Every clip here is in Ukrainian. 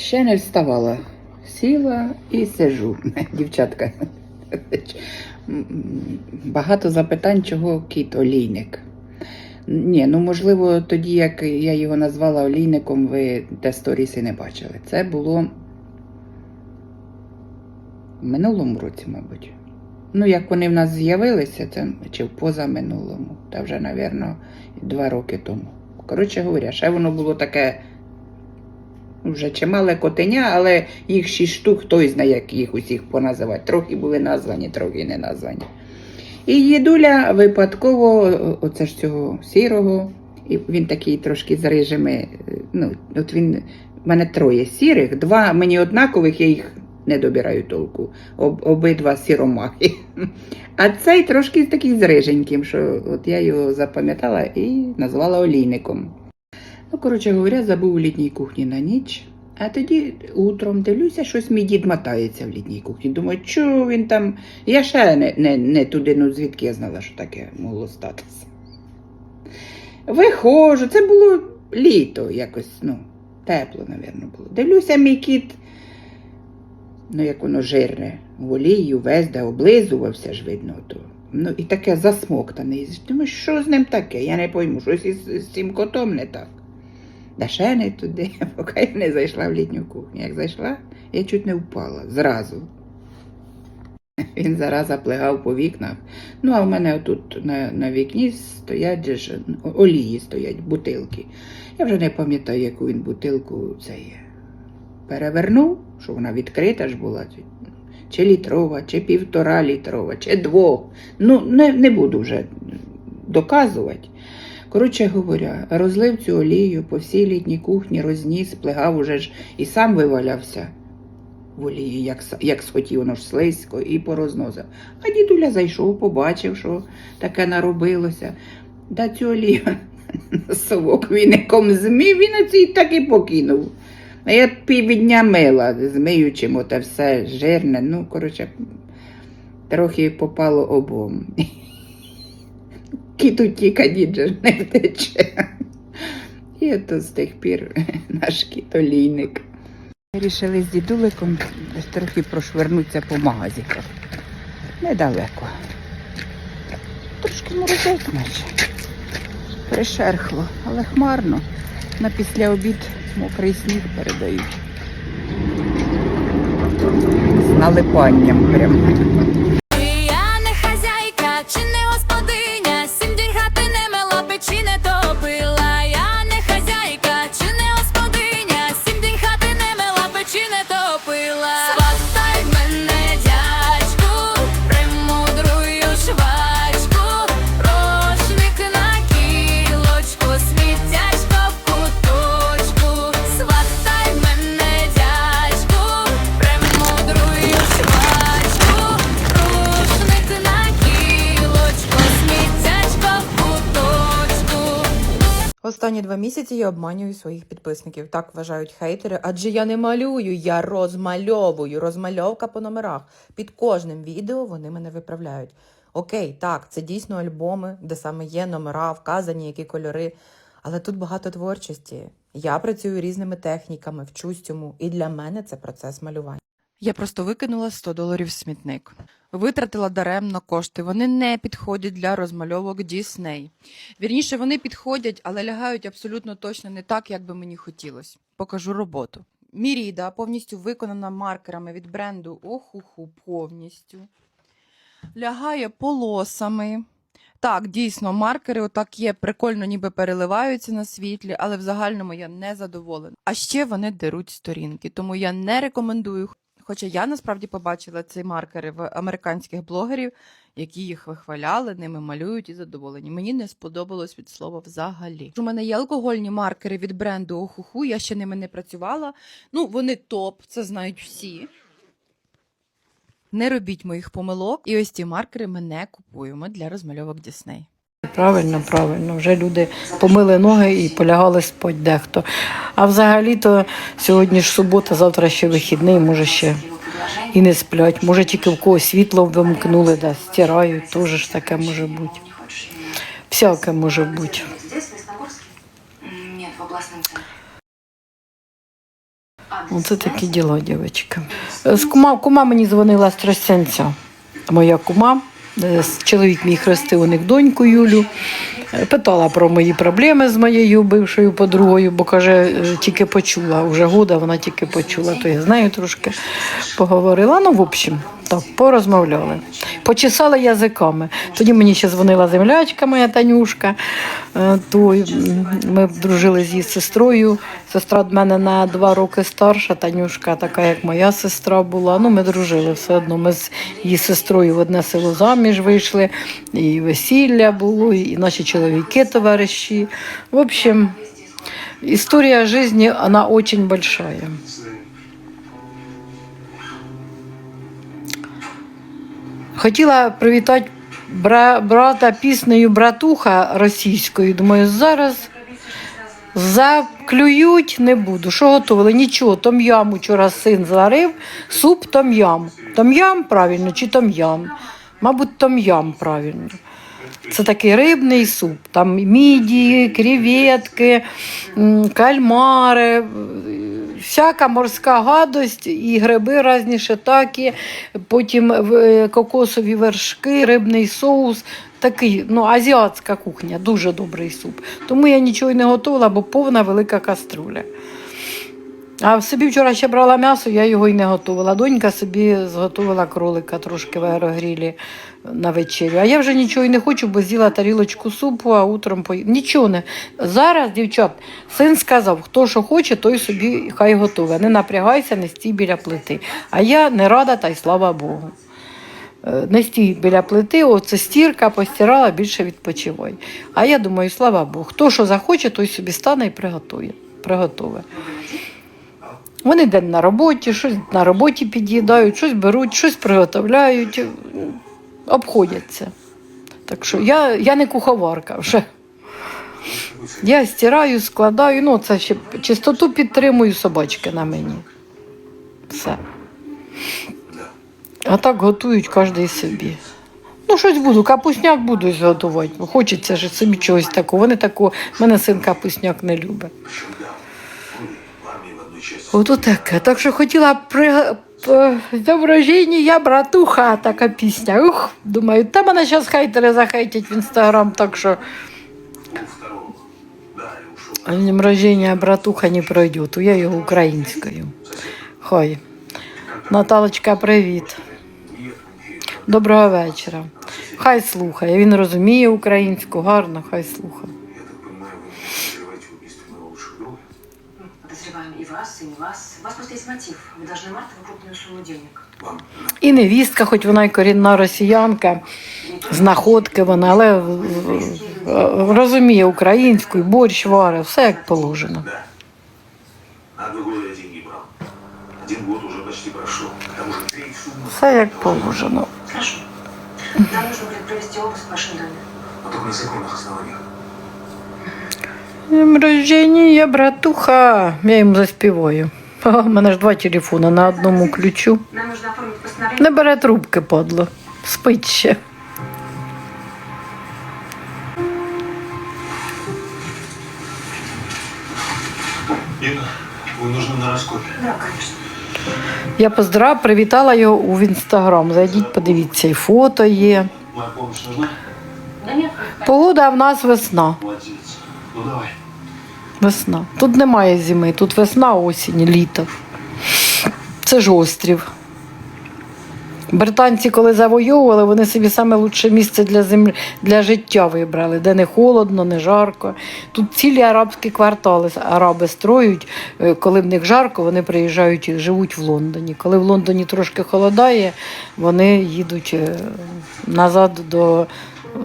Ще не вставала. Сіла і сижу, дівчатка. Багато запитань, чого кіт олійник. Ні, ну можливо, тоді, як я його назвала олійником, ви те сторіси не бачили. Це було в минулому році, мабуть. Ну, як вони в нас з'явилися, це чи в позаминулому, та вже, напевно, два роки тому. Коротше говоря, ще воно було таке вже чимале котеня, але їх шість штук, хто знає, як їх усіх поназивати. Трохи були названі, трохи не названі. І їдуля випадково, оце ж цього сірого, і він такий трошки з рижими. е, Ну, от він, в мене троє сірих, два мені однакових, я їх не добираю толку. Об, обидва сіромахи. А цей трошки такий з риженьким, що от я його запам'ятала і назвала олійником. Ну, коротше говоря, забув у літній кухні на ніч. А тоді утром дивлюся, щось мій дід мотається в літній кухні. Думаю, що він там. Я ще не, не, не туди, ну звідки я знала, що таке могло статися. Виходжу, це було літо якось, ну, тепло, напевно, було. Дивлюся, мій кіт, ну як воно жирне, в олію весь, де облизувався ж видно. То. Ну, і таке засмоктане. Думаю, що з ним таке? Я не пойму, щось із, з цим котом не так. Да туди, поки я не зайшла в літню кухню. Як зайшла, я чуть не впала зразу. Він зараз заплигав по вікнах. Ну, а в мене тут на, на вікні стоять олії стоять, бутилки. Я вже не пам'ятаю, яку він бутилку це є. Перевернув, що вона відкрита ж була. Чи літрова, чи півтора літрова, чи двох. Ну, не, не буду вже доказувати. Коротше говоря, розлив цю олію по всій літній кухні, розніс, плигав уже ж і сам вивалявся в олії, як, як схотів, воно ж слизько, і порозносив. А дідуля зайшов, побачив, що таке наробилося. Да цю олію совок віником змів, він оці так і покинув. А я півдня мила, змиючи те все жирне, ну, коротше, трохи попало обом. Кіт утіка, дід же не втече. І ото з тих пір наш кіт олійник. Рішили з дідуликом трохи прошвернутися по магазиках. Недалеко. Трошки морозець наче. Пришерхло, але хмарно. На після обід мокрий сніг передають. З налипанням прям. Два місяці я обманюю своїх підписників. Так вважають хейтери, адже я не малюю, я розмальовую. Розмальовка по номерах. Під кожним відео вони мене виправляють. Окей, так, це дійсно альбоми, де саме є номера, вказані, які кольори. Але тут багато творчості. Я працюю різними техніками, вчусь цьому, і для мене це процес малювання. Я просто викинула 100 доларів в смітник. Витратила даремно кошти. Вони не підходять для розмальовок Дісней. Вірніше, вони підходять, але лягають абсолютно точно не так, як би мені хотілося. Покажу роботу. Міріда повністю виконана маркерами від бренду Охуху повністю. Лягає полосами. Так, дійсно, маркери отак є, прикольно, ніби переливаються на світлі, але в загальному я не задоволена. А ще вони деруть сторінки, тому я не рекомендую. Хоча я насправді побачила ці маркери в американських блогерів, які їх вихваляли, ними малюють і задоволені. Мені не сподобалось від слова взагалі. У мене є алкогольні маркери від бренду Охуху, я ще ними не працювала. Ну, вони топ, це знають всі. Не робіть моїх помилок. І ось ці маркери ми не купуємо для розмальовок Дісней. Правильно, правильно. Вже люди помили ноги і полягали спать дехто. А взагалі-то сьогодні ж субота, завтра ще вихідний, може ще і не сплять. Може тільки в когось світло вимкнули, да, стирають, теж ж таке може бути. Всяке може бути. Оце такі діла, дівчатка. Кума, кума мені дзвонила з Тростянця. Моя кума. Е, Чоловік мій хрестив у них доньку Юлю. Питала про мої проблеми з моєю бившою подругою, бо каже, е, тільки почула. Уже года вона тільки почула, то я з нею трошки поговорила. Ну, в общем, так, порозмовляли. Почесали язиками. Тоді мені ще дзвонила землячка моя Танюшка. Е, То ми дружили з її сестрою. Сестра від мене на два роки старша, Танюшка, така як моя сестра була. Ну, ми дружили все одно. Ми з її сестрою в одне село заміж вийшли, і весілля було, і наші чоловіки товариші. В общем, історія життя, вона дуже большая. Хотіла привітати бра- брата піснею братуха російською. Думаю, зараз заклюють не буду. Що готували? Нічого, том'ям учора син зварив, суп том'ям. Том'ям правильно чи том'ям? Мабуть, том'ям правильно. Це такий рибний суп. Там мідії, креветки, кальмари, е, всяка морська гадость і гриби різні шитаки, потім е, кокосові вершки, рибний соус. Такий, ну, азіатська кухня, дуже добрий суп. Тому я нічого не готувала, бо повна велика каструля. А собі вчора ще брала м'ясо, я його й не готувала. Донька собі зготувала кролика трошки в аерогрілі на вечерю. А я вже нічого й не хочу, бо з'їла тарілочку супу, а утром по... Нічого не. Зараз, дівчат, син сказав, хто що хоче, той собі хай готове. Не напрягайся, не стій біля плити. А я не рада, та й слава Богу. Е, Не стій біля плити, оце стірка, постирала, більше відпочивай. А я думаю, слава Богу, хто що захоче, той собі стане і приготує. приготує. Вони день на роботі, щось на роботі під'їдають, щось беруть, щось приготовляють, обходяться. Так що я, я не куховарка вже. Я стираю, складаю, ну це ще чистоту підтримую собачки на мені. Все. А так готують кожен собі. Ну, щось буду, капусняк буду зготувати, хочеться ж собі чогось такого. Вони такого, мене син капусняк не любить. Ото таке. Так що хотіла при днем рождения я братуха, така пісня. Ух, думаю, та мене зараз хейтери захейтять в інстаграм, так що. Днем братуха не пройде, то я його українською. Хай. Наталочка, привіт. Доброго вечора. Хай слухає. Він розуміє українську, гарно, хай слухає. Я так понимаю, вы не подозреваете в убийстве моего лучшего друга? Ну, Подозреваем и вас, и не вас. У вас просто есть мотив. Вы должны Мартову крупную сумму денег. Вам І невістка, хоч вона й корінна росіянка, знаходки вона, але е, е, розуміє українську, і борщ варить, все як положено. Да. На два года я деньги брал. Один год уже почти прошел. К тому же треть суммы. Все як положено. Хорошо. Нам нужно будет провести обыск в вашем доме. Но только на законных основаниях. Днем рождения, братуха. Я їм заспіваю. У мене ж два телефони на одному ключу. Не бере трубки, падло. Спить ще. На. Да, конечно. Я поздрав, привітала його у інстаграм. Зайдіть, подивіться, і фото є. Моя помощь нужна? Да нет, Погода в нас весна. Молодец. Ну давай. Весна. Тут немає зими, тут весна, осінь, літо. Це ж острів. Британці, коли завойовували, вони собі саме лучше місце для землі для життя вибрали, де не холодно, не жарко. Тут цілі арабські квартали араби строють. Е, Коли в них жарко, вони приїжджають і живуть в Лондоні. Коли в Лондоні трошки холодає, вони їдуть е, назад до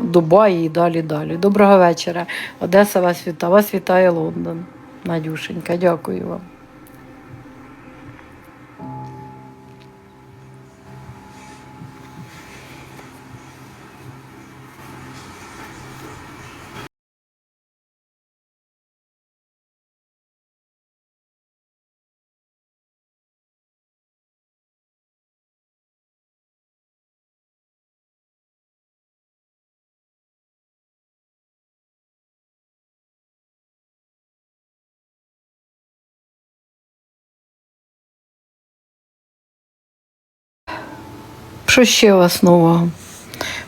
Дубаї і далі далі. Доброго вечора. Одеса вас вітає. Вас вітає Лондон. Надюшенька, дякую вам. Що ще вас нового?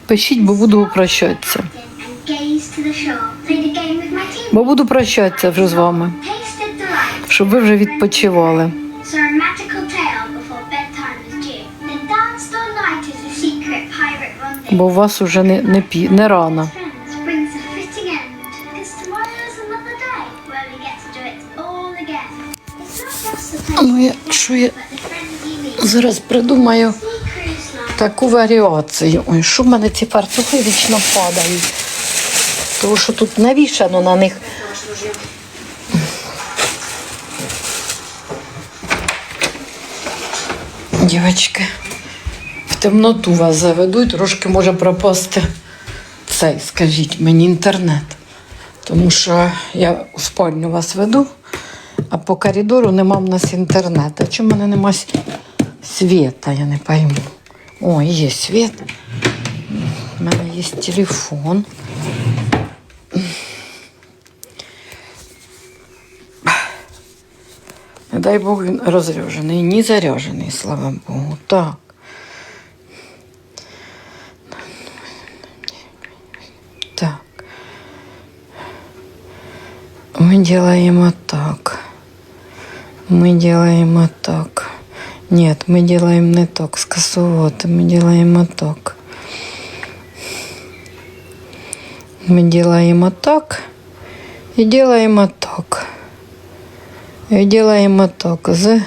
Пишіть, бо буду прощатися. Бо буду прощатися вже з вами, щоб ви вже відпочивали. Бо у вас уже не, не, пі, не рано. Ну, якщо я зараз придумаю. Таку варіацію. Ой, що в мене ці фартухи вічно падають. Тому що тут навішано на них. Дівчатки, в темноту вас заведу і трошки може пропасти цей, скажіть мені, інтернет. Тому що я у спальню вас веду, а по коридору нема в нас інтернету. Чому в мене нема світа, я не пойму. О, є світ. У мене є телефон. Не дай Бог він розряджений, ні заряджений, слава Богу. Так. Так. Мы делаем вот так. Мы делаем вот так. Нет, мы делаем не ток с косовота, мы делаем отток. Мы делаем отток и делаем отток. И делаем отток с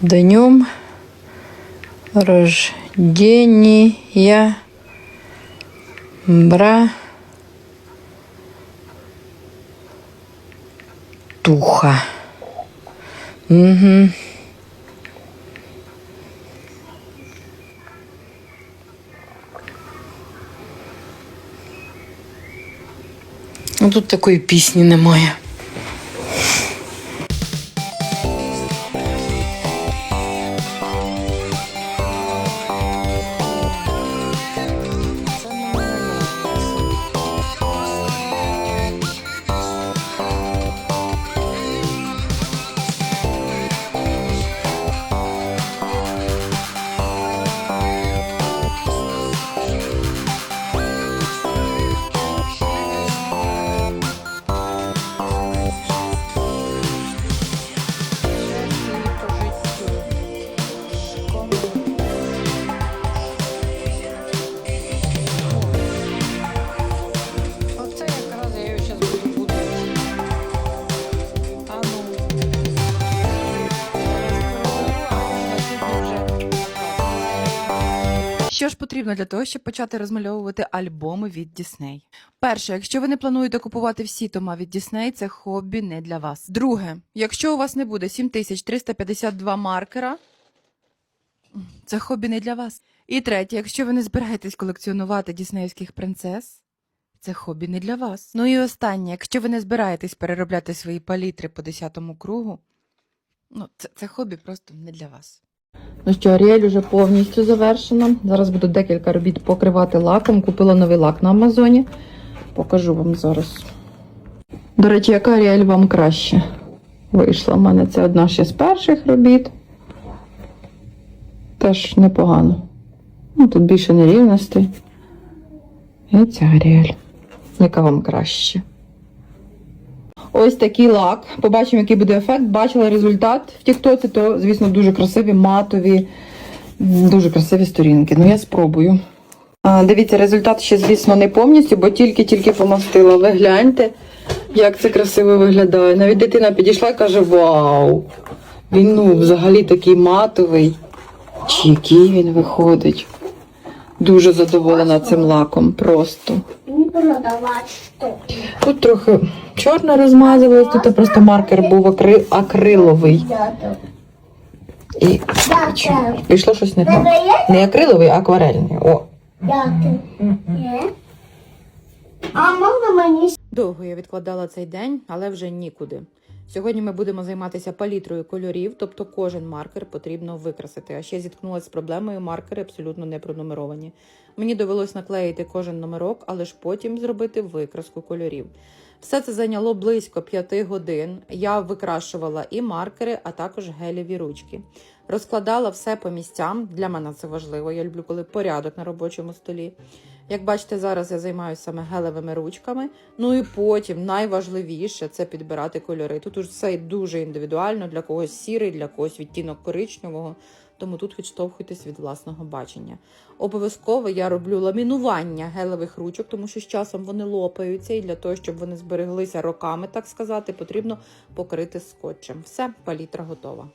днем рождения бра туха. Угу. Тут такої пісні немає. Потрібно для того, щоб почати розмальовувати альбоми від Дісней? Перше, якщо ви не плануєте купувати всі тома від Дісней, це хобі не для вас. Друге, якщо у вас не буде 7352 маркера, це хобі не для вас. І третє, якщо ви не збираєтесь колекціонувати діснеївських принцес, це хобі не для вас. Ну і останнє, якщо ви не збираєтесь переробляти свої палітри по 10 кругу, ну це, це хобі просто не для вас. Ну що, Аріель уже повністю завершена. Зараз буду декілька робіт покривати лаком. Купила новий лак на Амазоні. Покажу вам зараз. До речі, яка Аріель вам краще вийшла? У мене це одна ще з перших робіт. Теж непогано. Ну, тут більше нерівностей. І ця Аріель. Яка вам краще? Ось такий лак. Побачимо, який буде ефект. Бачила результат в Тіктоці, то, звісно, дуже красиві, матові, дуже красиві сторінки. Ну, я спробую. А, дивіться, результат ще, звісно, не повністю, бо тільки-тільки помастила. Ви гляньте, як це красиво виглядає. Навіть дитина підійшла і каже: Вау! Він ну, взагалі такий матовий. Чи який він виходить. Дуже задоволена цим лаком просто. Не продавать. Тут трохи чорне розмазалось, тут просто маркер був акри... акриловий. І пішло щось не так. Не акриловий, а акварельний. О. А можна мені Довго я відкладала цей день, але вже нікуди. Сьогодні ми будемо займатися палітрою кольорів, тобто кожен маркер потрібно викрасити. А ще зіткнулася з проблемою, маркери абсолютно не пронумеровані. Мені довелось наклеїти кожен номерок, але ж потім зробити викраску кольорів. Все це зайняло близько 5 годин. Я викрашувала і маркери, а також гелеві ручки. Розкладала все по місцям. Для мене це важливо. Я люблю, коли порядок на робочому столі. Як бачите, зараз я займаюся саме гелевими ручками. Ну і потім найважливіше це підбирати кольори. Тут уж все дуже індивідуально, для когось сірий, для когось відтінок коричневого. Тому тут відштовхуйтесь від власного бачення. Обов'язково я роблю ламінування гелевих ручок, тому що з часом вони лопаються, і для того, щоб вони збереглися роками, так сказати, потрібно покрити скотчем. Все, палітра готова.